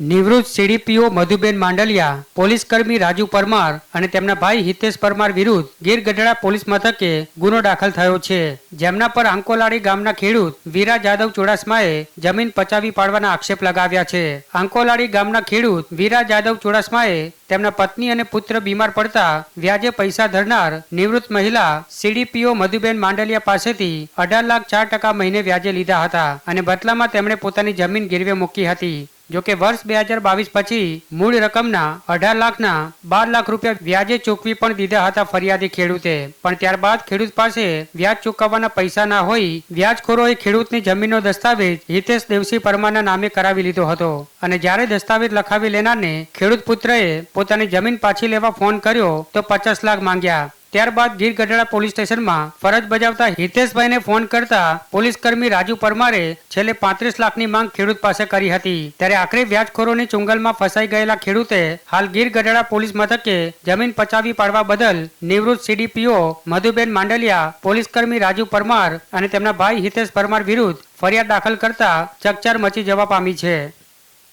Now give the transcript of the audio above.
નિવૃત્ત CDPO Madhuben Mandaliya, police કર્મી રાજુ પરમાર અને તેમના ભાઈ હિતેશ પરમાર વિરુદ્ધ ગીર ગઢડા પોલીસ મથકે ગુનો દાખલ થયો છે. જેમના પર આંકોલાડી ગામના ખેડૂત વીરા જાદવ ચુડાસમાએ જમીન પચાવી પાડવાના આક્ષેપ લગાવ્યા છે. આંકોલાડી ગામના ખેડૂત વીરા જાદવ ચુડાસમાએ તેમના પત્ની અને પુત્ર બીમાર પડતા વ્યાજે પૈસા ધરનાર નિવૃત્ત મહિલા સીડીપીઓ મધુબેન માંડલિયા પાસેથી અઢાર લાખ ચાર ટકા મહિને વ્યાજે લીધા હતા અને બદલામાં તેમણે પોતાની જમીન ગીરવે મૂકી હતી. જોકે વર્ષ બે હજાર બાવીસ પછી મૂળ રકમના અઢાર લાખના બાર લાખ રૂપિયા વ્યાજે ચૂકવી પણ દીધા હતા ફરિયાદી ખેડૂતે. પણ ત્યારબાદ ખેડૂત પાસે વ્યાજ ચૂકવવાના પૈસા ના હોય, વ્યાજખોરોએ ખેડૂતની જમીનનો દસ્તાવેજ હિતેશ દેવસિંહ પરમારના નામે કરાવી લીધો હતો. અને જ્યારે દસ્તાવેજ લખાવી લેનારને ખેડૂત પુત્રએ પોતાની જમીન પાછી લેવા ફોન કર્યો, તો પચાસ લાખ માંગ્યા. ત્યારબાદ ગીર ગઢડા પોલીસ સ્ટેશનમાં ફરજ બજાવતા હિતેશભાઈને ફોન કરતા પોલીસ કર્મી રાજુ પરમારે છેલ્લે પાંત્રીસ લાખની માંગ ખેડૂત પાસે કરી હતી. ત્યારે આખરે વ્યાજખોરોની ચુંગલમાં ફસાઈ ગયેલા ખેડૂતે હાલ ગીર ગઢડા પોલીસ મથકે જમીન પચાવી પાડવા બદલ નિવૃત્ત સીડીપીઓ મધુબેન માંડલિયા પોલીસ કર્મી રાજુ પરમાર અને તેમના ભાઈ હિતેશ પરમાર વિરુદ્ધ ફરિયાદ દાખલ કરતા ચકચાર મચી જવા પામી છે.